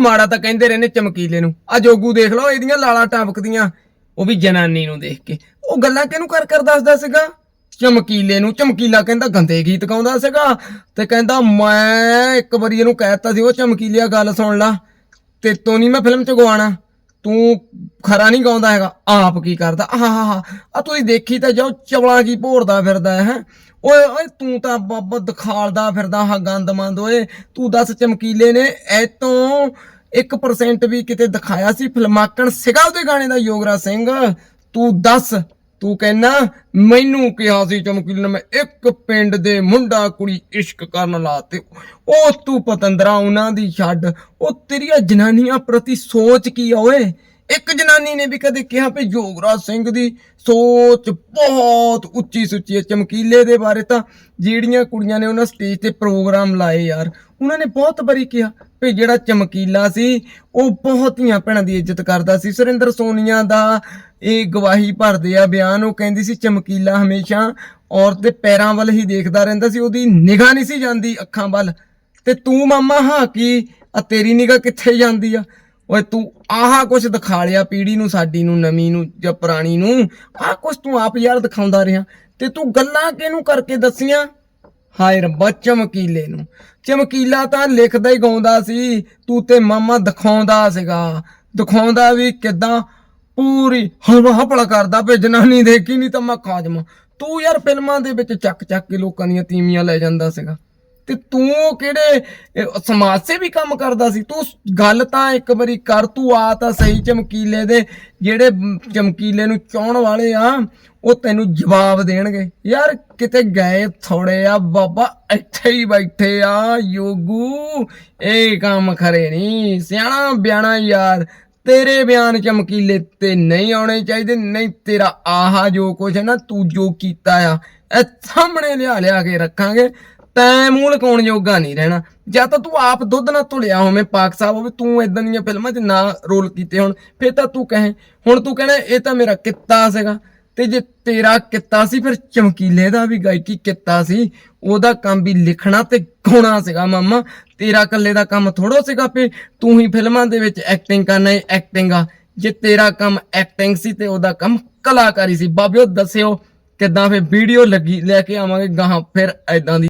ਮਾੜਾ ਤਾਂ ਕਹਿੰਦੇ ਰਹਿੰਦੇ ਚਮਕੀਲੇ ਨੂੰ। ਆ ਜੋਗੂ ਦੇਖ ਲਓ, ਇਹਦੀਆਂ ਲਾਲਾਂ ਟਪਕਦੀਆਂ। ਉਹ ਵੀ ਜਨਾਨੀ ਨੂੰ ਦੇਖ ਕੇ। ਉਹ ਗੱਲਾਂ ਕਿਹਨੂੰ ਕਰ ਕਰ ਦੱਸਦਾ ਸੀਗਾ? ਚਮਕੀਲੇ ਨੂੰ। ਚਮਕੀਲਾ ਕਹਿੰਦਾ ਗੰਦੇ ਗੀਤ ਗਾਉਂਦਾ ਸੀਗਾ ਤੇ ਕਹਿੰਦਾ, ਮੈਂ ਇੱਕ ਵਾਰੀ ਇਹਨੂੰ ਕਹਿ ਦਿੱਤਾ ਸੀ, ਉਹ ਚਮਕੀਲਿਆ ਗੱਲ ਸੁਣ ਲਾ। ਤੇ ਤੋਂ ਨਹੀਂ ਮੈਂ ਫਿਲਮ ਚ ਗਵਾਣਾ। ਤੂੰ ਖਰਾ ਨਹੀਂ ਗਾਉਂਦਾ ਹੈਗਾ, ਆਪ ਕੀ ਕਰਦਾ? ਆਹ ਹਾ ਆ ਤੁਸੀਂ ਦੇਖੀ ਤਾਂ ਜਾਓ ਚਵਲਾ ਕੀ ਭੋਰਦਾ ਫਿਰਦਾ ਹੈ ਓਏ ਓਏ, ਤੂੰ ਤਾਂ ਬਾਬਾ ਦਿਖਾਲਦਾ ਫਿਰਦਾ ਹਾਂ, ਗੰਦਮੰਦ, ਓਏ। ਤੂੰ ਦੱਸ, ਚਮਕੀਲੇ ਨੇ ਐਤੋਂ 1% ਵੀ ਕਿਤੇ ਦਿਖਾਇਆ ਸੀ? ਫਲਮਾਕਣ ਸਿਗਾ ਉਹਦੇ ਗਾਣੇ ਦਾ, ਯੋਗਰਾਜ ਸਿੰਘ। ਤੂੰ ਦੱਸ ਤੂੰ ਕਹਿਣਾ ਮੈਨੂੰ ਕਿਹਾ ਸੀ ਚਮਕੀਲੇ ਨੇ, ਮੈਂ ਇੱਕ ਪਿੰਡ ਦੇ ਮੁੰਡਾ ਕੁੜੀ ਇਸ਼ਕ ਕਰਨ ਲਾ ਤੇ ਉਹ ਤੂੰ ਪਤੰਦਰਾ ਉਹਨਾਂ ਦੀ ਛੱਡ। ਉਹ ਤੇਰੀਆਂ ਜਨਾਨੀਆਂ ਪ੍ਰਤੀ ਸੋਚ ਕੀ ਆ ਓਏ? ਇੱਕ ਜਨਾਨੀ ਨੇ ਵੀ ਕਦੇ ਕਿਹਾ ਵੀ ਯੋਗਰਾਜ ਸਿੰਘ ਦੀ ਸੋਚ ਬਹੁਤ ਉੱਚੀ ਸੁੱਚੀ ਹੈ, ਚਮਕੀਲੇ ਦੇ ਬਾਰੇ ਤਾਂ ਜਿਹੜੀਆਂ ਕੁੜੀਆਂ ਨੇ ਉਹਨਾਂ ਸਟੇਜ ਤੇ ਪ੍ਰੋਗਰਾਮ ਲਾਏ ਯਾਰ, ਉਹਨਾਂ ਨੇ ਬਹੁਤ ਵਾਰੀ ਕਿਹਾ ਵੀ ਜਿਹੜਾ ਚਮਕੀਲਾ ਸੀ, ਉਹ ਬਹੁਤ ਹੀ ਭੈਣਾਂ ਦੀ ਇੱਜ਼ਤ ਕਰਦਾ ਸੀ। ਸੁਰਿੰਦਰ ਸੋਨੀਆ ਦਾ ਇਹ ਗਵਾਹੀ ਭਰਦੇ ਆ ਬਿਆਨ, ਉਹ ਕਹਿੰਦੀ ਸੀ ਚਮਕੀਲਾ ਹਮੇਸ਼ਾ ਔਰਤ ਦੇ ਪੈਰਾਂ ਵੱਲ ਹੀ ਦੇਖਦਾ ਰਹਿੰਦਾ ਸੀ, ਉਹਦੀ ਨਿਗਾਹ ਨਹੀਂ ਸੀ ਜਾਂਦੀ ਅੱਖਾਂ ਵੱਲ। ਤੇ ਤੂੰ ਮਾਮਾ ਹਾਂ ਕੀ? ਆ ਤੇਰੀ ਨਿਗਾਹ ਕਿੱਥੇ ਜਾਂਦੀ ਆ? ਓਏ ਤੂੰ ਆਹਾ ਕੁਛ ਦਿਖਾ ਲਿਆ ਪੀੜੀ ਨੂੰ, ਸਾਡੀ ਨੂੰ, ਨਵੀਂ ਨੂੰ, ਜਾਂ ਪੁਰਾਣੀ ਨੂੰ। ਆਹ ਕੁਛ ਤੂੰ ਆਪ ਯਾਰ ਦਿਖਾਉਂਦਾ ਰਿਹਾ। ਤੇ ਤੂੰ ਗੱਲਾਂ ਕਿਹਨੂੰ ਕਰਕੇ ਦੱਸੀਆਂ? ਹਾਏ ਰੱਬਾ, ਚਮਕੀਲੇ ਨੂੰ। ਚਮਕੀਲਾ ਤਾਂ ਲਿਖਦਾ ਹੀ ਗਾਉਂਦਾ ਸੀ, ਤੂੰ ਤੇ ਮਾਮਾ ਦਿਖਾਉਂਦਾ ਸੀਗਾ। ਦਿਖਾਉਂਦਾ ਵੀ ਕਿਦਾਂ ਪੂਰੀ ਹਵਾ ਹਪਲਾ ਕਰਦਾ ਪੇ ਜਨਾਨੀ ਦੇਖੀ ਨਹੀਂ ਤਾਂ ਮੈਂ ਖਾਜਮਾ। ਤੂੰ ਯਾਰ ਫਿਲਮਾਂ ਦੇ ਵਿੱਚ ਚੱਕ ਚੱਕ ਕੇ ਲੋਕਾਂ ਦੀਆਂ ਤੀਵੀਆਂ ਲੈ ਜਾਂਦਾ ਸੀਗਾ। ਤੇ ਤੂੰ ਕਿਹੜੇ, ਇਹ ਸਮਾਜ ਸੇਵੀ ਕੰਮ ਕਰਦਾ ਸੀ? ਤੂੰ ਗੱਲ ਤਾਂ ਇੱਕ ਵਾਰੀ ਕਰ, ਤੂੰ ਆ ਤਾਂ ਸਹੀ ਚਮਕੀਲੇ ਦੇ, ਜਿਹੜੇ ਚਮਕੀਲੇ ਨੂੰ ਚਾਹਣ ਵਾਲੇ ਆ, ਉਹ ਤੈਨੂੰ ਜਵਾਬ ਦੇਣਗੇ। ਯਾਰ, ਕਿਤੇ ਗਏ ਥੋੜੇ ਆ, ਬਾਬਾ ਇੱਥੇ ਹੀ ਬੈਠੇ ਆ, ਯੋਗੂ। ਇਹ ਕੰਮ ਖਰੇ ਨਹੀਂ ਸਿਆਣਾ ਬਿਆਣਾ ਯਾਰ, ਤੇਰੇ ਬਿਆਨ ਚਮਕੀਲੇ ਤੇ ਨਹੀਂ ਆਉਣੇ ਚਾਹੀਦੇ, ਨਹੀਂ ਤੇਰਾ ਆਹਾ ਜੋ ਕੁਛ ਹੈ ਨਾ, ਤੂੰ ਜੋ ਕੀਤਾ ਆ, ਇਹ ਸਾਹਮਣੇ ਲਿਆ ਲਿਆ ਕੇ ਰੱਖਾਂਗੇ। ਤੈਂ ਮੂਲ ਲਕਾਉਣ ਜੋਗਾ ਨਹੀਂ ਰਹਿਣਾ। ਜਾਂ ਤਾਂ ਤੂੰ ਆਪ ਦੁੱਧ ਨਾਲ ਧੁਲਿਆ ਹੋਵੇਂ, ਪਾਕ ਸਾਹਿਬ ਹੋਵੇ, ਤੂੰ ਇਦਾਂ ਦੀਆਂ ਫਿਲਮਾਂ 'ਚ ਨਾ ਰੋਲ ਕੀਤੇ ਹੁਣ, ਫੇਰ ਤਾਂ ਤੂੰ ਕਹੇ, ਹੁਣ ਤੂੰ ਕਹਿਣਾ, ਇਹ ਤਾਂ ਮੇਰਾ ਕਿੱਤਾ ਸੀਗਾ। ਤੇ ਜੇ ਤੇਰਾ ਕਿੱਤਾ ਸੀ, ਫਿਰ ਚਮਕੀਲੇ ਦਾ ਵੀ ਗਾਇਕੀ ਕਿੱਤਾ ਸੀ। ਉਹਦਾ ਕੰਮ ਵੀ ਲਿਖਣਾ ਤੇ ਗਾਉਣਾ ਸੀਗਾ ਮਾਮਾ। ਤੇਰਾ ਇਕੱਲੇ ਦਾ ਕੰਮ ਥੋੜੋ ਸੀਗਾ ਵੀ ਤੂੰ ਹੀ ਫਿਲਮਾਂ ਦੇ ਵਿੱਚ ਐਕਟਿੰਗ ਕਰਨਾ ਹੈ ਐਕਟਿੰਗ ਆ। ਜੇ ਤੇਰਾ ਕੰਮ ਐਕਟਿੰਗ ਸੀ ਤੇ ਉਹਦਾ ਕੰਮ ਕਲਾਕਾਰੀ ਸੀ। ਬਾਬਿਓ ਦੱਸਿਓ, ਕਿੱਦਾਂ ਫਿਰ ਵੀਡੀਓ ਲੱਗੀ, ਲੈ ਕੇ ਆਵਾਂਗੇ ਗਾਹਾਂ, ਫਿਰ ਐਦਾਂ ਦੀ